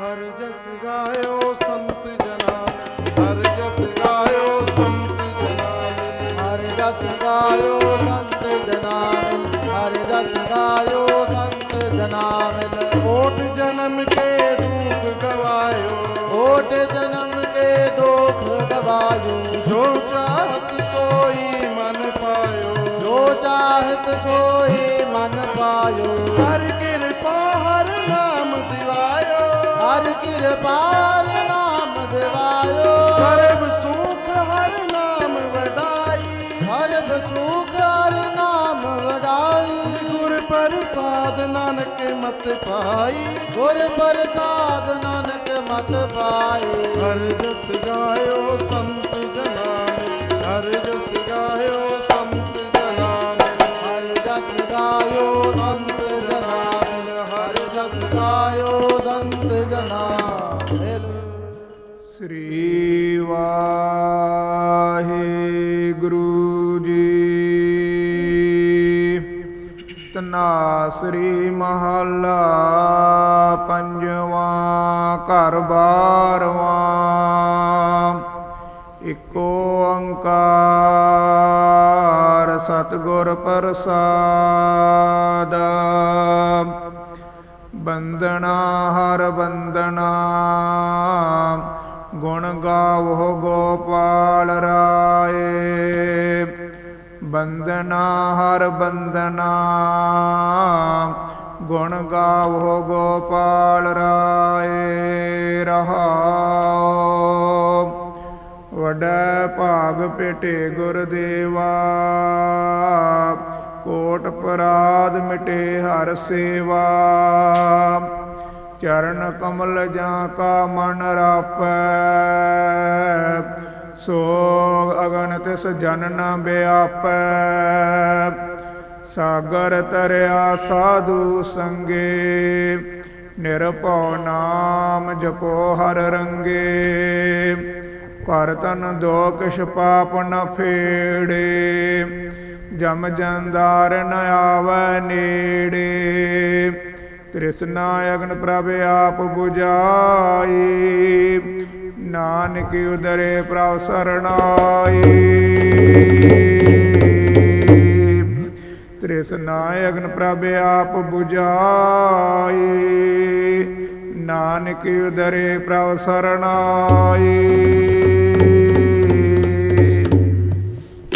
ਹਰ ਜਸ ਗਾਇਓ ਸੰਤ ਜਨਾ ਹਰ ਜਸ ਗਾਇਓ ਸੰਤ ਜਨਾ ਹਰਿ ਰਸ ਗਾਇਓ ਸੰਤ ਜਨਾ ਹਰਿ ਰਸ ਗਾਇਓ ਸੰਤ ਜਨਾ ਕੋਟ ਜਨਮ ਕੇ ਦੁਖ ਗਵਾਇਓ। ਕੋਟ ਜਨਮ ਕੇ ਦੁਖ ਗਵਾਇਓ। ਜੋ ਚਾਹਤ ਸੋਈ ਮਨ ਪਾਇਓ। ਜੋ ਚਾਹਤ ਸੋਈ ਮਨ ਪਾਇਓ। ਹਰ ਹਰ ਕਿਰਪਾਲ ਨਾਮ ਦਿਵਾਇਓ। ਸਰਬ ਸੁਖ ਹਰ ਨਾਮ ਵਡਾਈ। ਹਰ ਬਸੂਖ ਹਰ ਨਾਮ ਵਡਾਈ। ਗੁਰ ਪ੍ਰਸਾਦ ਨਾਨਕ ਮਤ ਪਾਈ। ਗੁਰ ਪ੍ਰਸਾਦ ਨਾਨਕ ਮਤ ਪਾਏ ਹਰ ਜਸ ਗਾਇਓ ਸੰਤ ਜਨਾ ਹਰ ਜਸ ਗਾਇਓ ਸੰਤ ਜਨਾ ਹਰਿ ਜਸ ਗਾਇਓ ਸੰਤ ਜਨਾ ਹਰਿ ਜਸ ਗਾਇਓ ਸੰਤ ਜਨਾ ਮਿਲ। ਸ੍ਰੀ ਵਾਹਿਗੁਰੂ ਜੀ। ਤਨਾਸਰੀ ਮਹੱਲਾ ਪੰਜਵਾਂ, ਘਰ ਬਾਰਵਾਂ। ਇਕੋ ਓੰਕਾਰ, ਸਤਿਗੁਰ ਪ੍ਰਸਾਦ। ਬੰਦਨਾ ਗੁਣ ਗਾਵੋ ਗੋਪਾਲ ਰਾਏ। ਬੰਦਨਾ ਹਰ ਬੰਦਨਾ ਗੁਣ ਗਾਵੋ ਗੋਪਾਲ ਰਾਏ, ਰਹਾਓ। ਵਡੈ ਭਾਗ ਭੇਟੇ ਗੁਰਦੇਵਾ ਕੋਟ ਪਰਾਧ ਮਿਟੇ ਹਰ ਸੇਵਾ। ਚਰਨ ਕਮਲ ਜਾਂ ਕਾ ਮਨ ਰਾਪੈ। ਸੋ ਅਗਨ ਤਿਸ ਜਨ ਨ ਬਿਆਪੈ। ਸਾਗਰ ਤਰਿਆ ਸਾਧੂ ਸੰਗੇ। ਨਿਰਭਉ ਨਾਮ ਜਪੋ ਹਰ ਰੰਗੇ। ਪਰ ਤਨ ਪਾਪ ਨ ਫੇੜੇ। ਜਮ ਜੰਦਾਰ ਨ ਆਵੈ ਨੇੜੇ। ਤ੍ਰਿਸ਼ਨਾ ਅਗਨ ਪ੍ਰਭ ਆਪ 부ਝਾਈ ਨਾਨਕ ਉਦਰੇ ਪ੍ਰਭ ਸਰਣਾਈ। ਤ੍ਰਿਸ਼ਨਾ ਅਗਨ ਪ੍ਰਭ ਆਪ 부ਝਾਈ ਨਾਨਕ ਉਦਰੇ ਪ੍ਰਭ ਸਰਣਾਈ।